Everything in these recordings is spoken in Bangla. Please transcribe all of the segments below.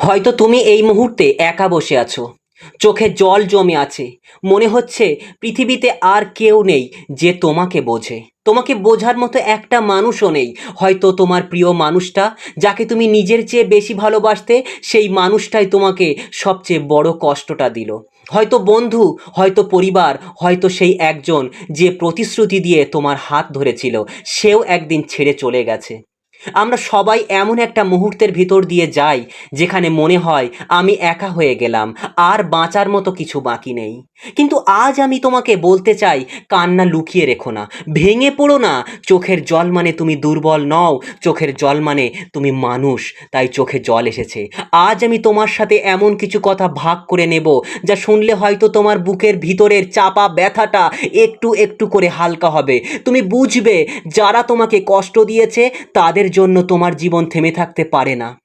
হয়তো তুমি এই মুহূর্তে একা বসে আছো। চোখে জল জমে আছে। মনে হচ্ছে পৃথিবীতে আর কেউ নেই যে তোমাকে বোঝে। তোমাকে বোঝার মতো একটা মানুষও নেই। হয়তো তোমার প্রিয় মানুষটা যাকে তুমি নিজের চেয়ে বেশি ভালোবাসতে সেই মানুষটাই তোমাকে সবচেয়ে বড় কষ্টটা দিল। হয়তো বন্ধু, হয়তো পরিবার, হয়তো সেই একজন যে প্রতিশ্রুতি দিয়ে তোমার হাত ধরেছিল, সেও একদিন ছেড়ে চলে গেছে। আমরা সবাই এমন একটা মুহূর্তের ভিতর দিয়ে যাই, যেখানে মনে হয় আমি একা হয়ে গেলাম, আর বাঁচার মতো কিছু বাকি নেই। কিন্তু আজ আমি তোমাকে বলতে চাই, কান্না লুকিয়ে রেখো না, ভেঙে পড়ো না। চোখের জল মানে তুমি দুর্বল নও, চোখের জল মানে তুমি মানুষ, তাই চোখে জল এসেছে। আজ আমি তোমার সাথে এমন কিছু কথা ভাগ করে নেব, যা শুনলে হয়তো তোমার বুকের ভিতরের চাপা ব্যথাটা একটু একটু করে হালকা হবে। তুমি বুঝবে, যারা তোমাকে কষ্ট দিয়েছে, তাদের জন্য তোমার জীবন থেমে থাকতে পারে না।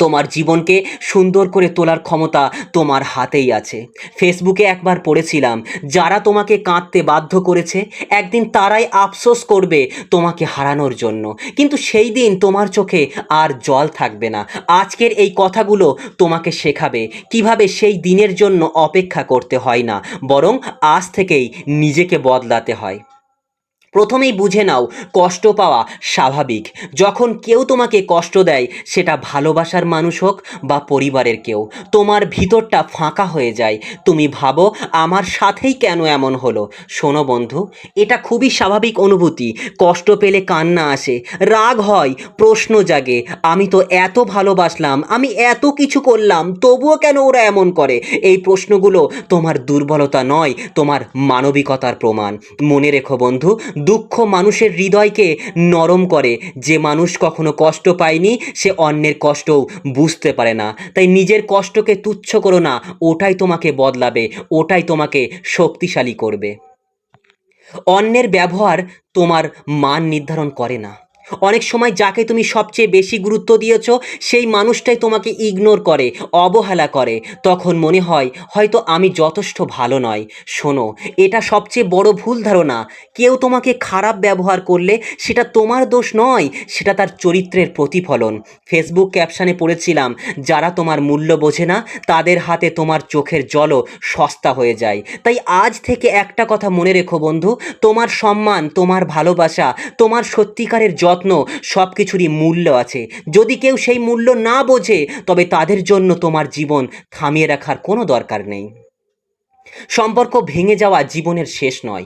তোমার জীবনকে সুন্দর করে তোলার ক্ষমতা তোমার হাতেই আছে। ফেসবুকে একবার পড়েছিলাম, যারা তোমাকে কাঁদতে বাধ্য করেছে, একদিন তারাই আফসোস করবে তোমাকে হারানোর জন্য। কিন্তু সেই দিন তোমার চোখে আর জল থাকবে না। আজকের এই কথাগুলো তোমাকে শেখাবে, কীভাবে সেই দিনের জন্য অপেক্ষা করতে হয় না, বরং আজ থেকেই নিজেকে বদলাতে হয়। প্রথমেই বুঝে নাও, কষ্ট পাওয়া স্বাভাবিক। যখন কেউ তোমাকে কষ্ট দেয়, সেটা ভালোবাসার মানুষ হোক বা পরিবারের কেউ, তোমার ভিতরটা ফাঁকা হয়ে যায়। তুমি ভাবো, আমার সাথেই কেন এমন হলো? শোনো বন্ধু, এটা খুবই স্বাভাবিক অনুভূতি। কষ্ট পেলে কান্না আসে, রাগ হয়, প্রশ্ন জাগে, আমি তো এত ভালোবাসলাম, আমি এত কিছু করলাম, তবুও কেন ওরা এমন করে? এই প্রশ্নগুলো তোমার দুর্বলতা নয়, তোমার মানবিকতার প্রমাণ। মনে রেখো বন্ধু দুঃখ মানুষের হৃদয়কে নরম করে। যে মানুষ কখনো কষ্ট পায়নি, সে অন্যের কষ্টও বুঝতে পারে না। তাই নিজের কষ্টকে তুচ্ছ করো না, ওটাই তোমাকে বদলাবে, ওটাই তোমাকে শক্তিশালী করবে। অন্যের ব্যবহার তোমার মান নির্ধারণ করে না। অনেক সময় যাকে তুমি সবচেয়ে বেশি গুরুত্ব দিয়েছ, সেই মানুষটাই তোমাকে ইগনোর করে, অবহেলা করে। তখন মনে হয়, হয়তো আমি যথেষ্ট ভালো নয়। শোনো, এটা সবচেয়ে বড় ভুল ধারণা। কেউ তোমাকে খারাপ ব্যবহার করলে সেটা তোমার দোষ নয়, সেটা তার চরিত্রের প্রতিফলন। ফেসবুক ক্যাপশানে পড়েছিলাম, যারা তোমার মূল্য বোঝে না, তাদের হাতে তোমার চোখের জলও সস্তা হয়ে যায়। তাই আজ থেকে একটা কথা মনে রেখো বন্ধু, তোমার সম্মান, তোমার ভালোবাসা, তোমার সত্যিকারের যত্ন সব কিছুরই মূল্য আছে। যদি কেউ সেই মূল্য না বোঝে, তবে তাদের জন্য তোমার জীবন থামিয়ে রাখার কোনো দরকার নেই। সম্পর্ক ভেঙে যাওয়া জীবনের শেষ নয়।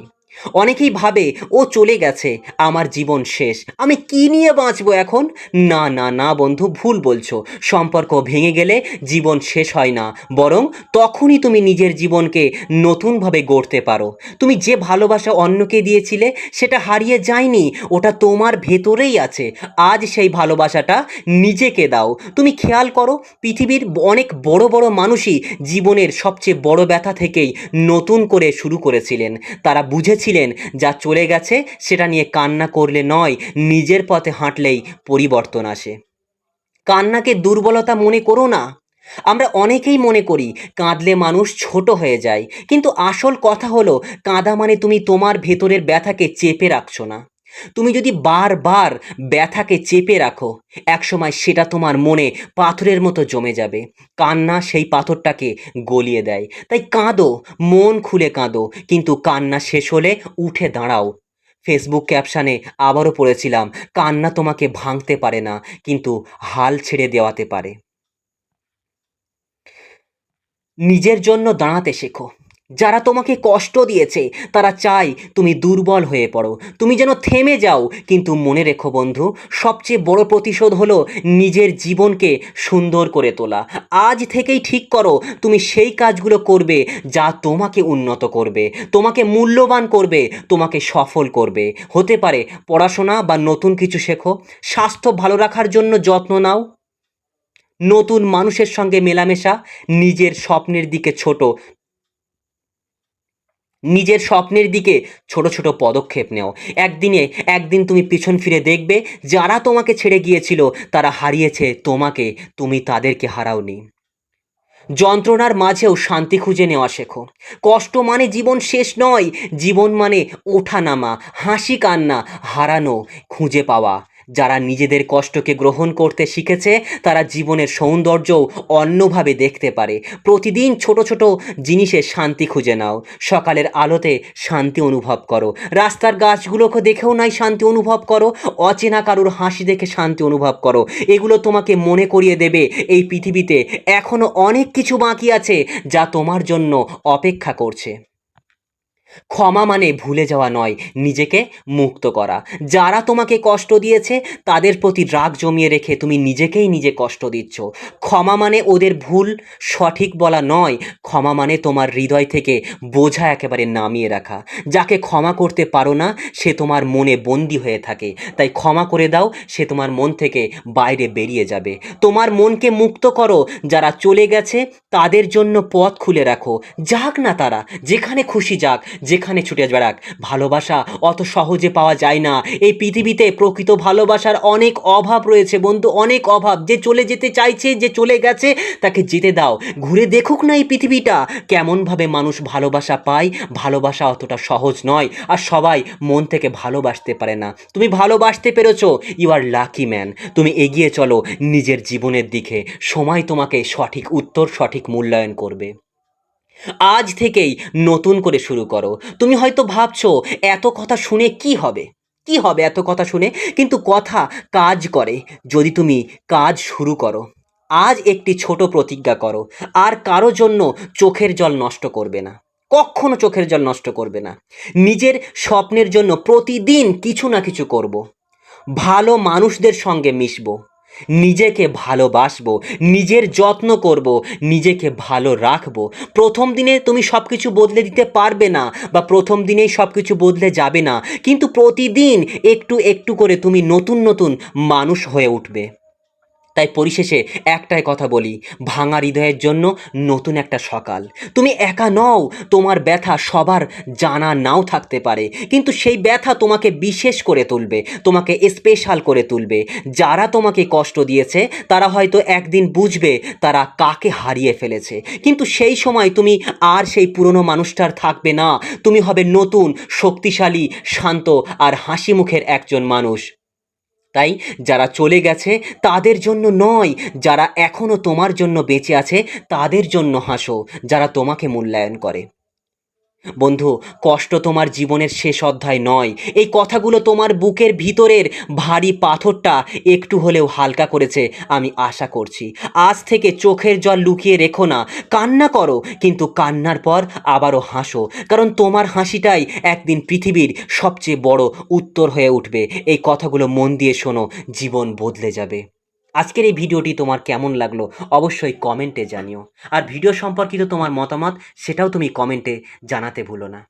অনেকেই ভাবে, ও চলে গেছে, আমার জীবন শেষ। আমি কি নিয়ে বাঁচবো এখন? না না না, বন্ধু, ভুল বলছো। সম্পর্ক ভেঙে গেলে জীবন শেষ হয় না। বরং তখনই তুমি নিজের জীবনকে নতুনভাবে গড়তে পারো। তুমি যে ভালোবাসা অন্যকে দিয়েছিলে, সেটা হারিয়ে যায়নি। ওটা তোমার ভেতরেই আছে। আজ সেই ভালোবাসাটা নিজেকে দাও। তুমি খেয়াল করো, পৃথিবীর অনেক বড় বড় মানুষই জীবনের সবচেয়ে বড় ব্যথা থেকেই নতুন করে শুরু করেছিলেন। তারা বুঝেছিলেন যা চলে গেছে, সেটা নিয়ে কান্না করলে নয়, নিজের পথে হাঁটলেই পরিবর্তন আসে। কান্নাকে দুর্বলতা মনে করো না। আমরা অনেকেই মনে করি, কাঁদলে মানুষ ছোট হয়ে যায়, কিন্তু আসল কথা হলো, কাঁদা মানে তুমি তোমার ভেতরের ব্যথাকে চেপে রাখছো না। তুমি যদি বারবার ব্যথাকে চেপে রাখো, একসময় সেটা তোমার মনে পাথরের মতো জমে যাবে। কান্না সেই পাথরটাকে গলিয়ে দেয়। তাই কাঁদো, মন খুলে কাঁদো, কিন্তু কান্না শেষ হলে উঠে দাঁড়াও। ফেসবুক ক্যাপশানে আবারও পড়েছিলাম, কান্না তোমাকে ভাঙতে পারে না, কিন্তু হাল ছেড়ে দেওয়াতে পারে। নিজের জন্য দাঁড়াতে শেখো। যারা তোমাকে কষ্ট দিয়েছে, তারা চায় তুমি দুর্বল হয়ে পড়ো। তুমি যেন থেমে যাও। কিন্তু মনে রেখো বন্ধু, সবচেয়ে বড় প্রতিশোধ হলো নিজের জীবনকে সুন্দর করে তোলা। আজ থেকেই ঠিক করো, তুমি সেই কাজগুলো করবে যা তোমাকে উন্নত করবে, তোমাকে মূল্যবান করবে, তোমাকে সফল করবে। হতে পারে পড়াশোনা বা নতুন কিছু শেখো, স্বাস্থ্য ভালো রাখার জন্য যত্ন নাও। নতুন মানুষের সঙ্গে মেলামেশা, নিজের স্বপ্নের দিকে ছোট নিজের স্বপ্নের দিকে ছোট ছোট পদক্ষেপ নেও। একদিনে, একদিন তুমি পিছন ফিরে দেখবে, যারা তোমাকে ছেড়ে গিয়েছিল, তারা হারিয়েছে তোমাকে, তুমি তাদেরকে হারাওনি। যন্ত্রণার মাঝেও শান্তি খুঁজে নেওয়া শেখো। কষ্ট মানে জীবন শেষ নয়, জীবন মানে ওঠা নামা হাসি কান্না হারানো, খুঁজে পাওয়া। যারা নিজেদের কষ্টকে গ্রহণ করতে শিখেছে, তারা জীবনের সৌন্দর্যও অন্যভাবে দেখতে পারে। প্রতিদিন ছোট ছোট জিনিসে শান্তি খুঁজে নাও। সকালের আলোতে শান্তি অনুভব করো। রাস্তার গাছগুলোকে দেখেও নাই শান্তি অনুভব করো। অচেনা কারুর হাসি দেখে শান্তি অনুভব করো। এগুলো তোমাকে মনে করিয়ে দেবে, এই পৃথিবীতে এখনও অনেক কিছু বাকি আছে যা তোমার জন্য অপেক্ষা করছে। ক্ষমা মানে ভুলে যাওয়া নয়, নিজেকে মুক্ত করা। যারা তোমাকে কষ্ট দিয়েছে, তাদের প্রতি রাগ জমিয়ে রেখে তুমি নিজেকেই নিজে কষ্ট দিচ্ছ। ক্ষমা মানে ওদের ভুল সঠিক বলা নয়, ক্ষমা মানে তোমার হৃদয় থেকে বোঝা একেবারে নামিয়ে রাখা। যাকে ক্ষমা করতে পারো না, সে তোমার মনে বন্দি হয়ে থাকে। তাই ক্ষমা করে দাও, সে তোমার মন থেকে বাইরে বেরিয়ে যাবে। তোমার মনকে মুক্ত করো, যারা চলে গেছে, তাদের জন্য পথ খুলে রাখো। যাক না তারা, যেখানে খুশি যাক যেখানে ছুটে বেড়াক ভালোবাসা অত সহজে পাওয়া যায় না। এই পৃথিবীতে প্রকৃত ভালোবাসার অনেক অভাব রয়েছে বন্ধু, অনেক অভাব। যে চলে যেতে চাইছে, যে চলে গেছে, তাকে যেতে দাও। ঘুরে দেখুক না এই পৃথিবীটা। কেমনভাবে মানুষ ভালোবাসা পায়, ভালোবাসা অতটা সহজ নয়। আর সবাই মন থেকে ভালোবাসতে পারে না। তুমি ভালোবাসতে পেরেছ ইউ আর লাকি ম্যান তুমি এগিয়ে চলো নিজের জীবনের দিকে। সময় তোমাকে সঠিক উত্তর, সঠিক মূল্যায়ন করবে। আজ থেকেই নতুন করে শুরু করো। তুমি হয়তো ভাবছ, এত কথা শুনে কি হবে? কি হবে এত কথা শুনে? কিন্তু কথা কাজ করে, যদি তুমি কাজ শুরু করো। আজ একটি ছোট প্রতিজ্ঞা করো, আর কারও জন্য চোখের জল নষ্ট করবে না। কখনো চোখের জল নষ্ট করবে না। নিজের স্বপ্নের জন্য প্রতিদিন কিছু না কিছু করব। ভালো মানুষদের সঙ্গে মিশবো। নিজেকে ভালোবাসবো, নিজের যত্ন করব, নিজেকে ভালো রাখব। প্রথম দিনে তুমি সব কিছু বদলে দিতে পারবে না বা প্রথম দিনেই সব কিছু বদলে যাবে না। কিন্তু প্রতিদিন একটু একটু করে তুমি নতুন নতুন মানুষ হয়ে উঠবে। তাই পরিশেষে একটাই কথা বলি, ভাঙা হৃদয়ের জন্য নতুন একটা সকাল। তুমি একা নও, তোমার ব্যথা সবার জানা নাও থাকতে পারে, কিন্তু সেই ব্যথা তোমাকে বিশেষ করে তুলবে, তোমাকে স্পেশাল করে তুলবে। যারা তোমাকে কষ্ট দিয়েছে, তারা হয়তো একদিন বুঝবে তারা কাকে হারিয়ে ফেলেছে। কিন্তু সেই সময় তুমি আর সেই পুরনো মানুষটার থাকবে না। তুমি হবে নতুন, শক্তিশালী, শান্ত আর হাসি মুখের একজন মানুষ। তাই যারা চলে গেছে, তাদের জন্য নয়, যারা এখনও তোমার জন্য বেঁচে আছে, তাদের জন্য হাসো, যারা তোমাকে মূল্যায়ন করে। বন্ধু, কষ্ট তোমার জীবনের শেষ অধ্যায় নয়। এই কথাগুলো তোমার বুকের ভিতরের ভারী পাথরটা একটু হলেও হালকা করেছে, আমি আশা করছি। আজ থেকে চোখের জল লুকিয়ে রেখো না। কান্না করো, কিন্তু কান্নার পর আবারও হাসো। কারণ তোমার হাসিটাই একদিন পৃথিবীর সবচেয়ে বড় উত্তর হয়ে উঠবে। এই কথাগুলো মন দিয়ে শোনো, জীবন বদলে যাবে। আজকের এই ভিডিওটি তোমার কেমন লাগল অবশ্যই কমেন্টে জানিও। আর ভিডিও সম্পর্কিত তোমার মতামত সেটাও তুমি কমেন্টে জানাতে ভুলো না।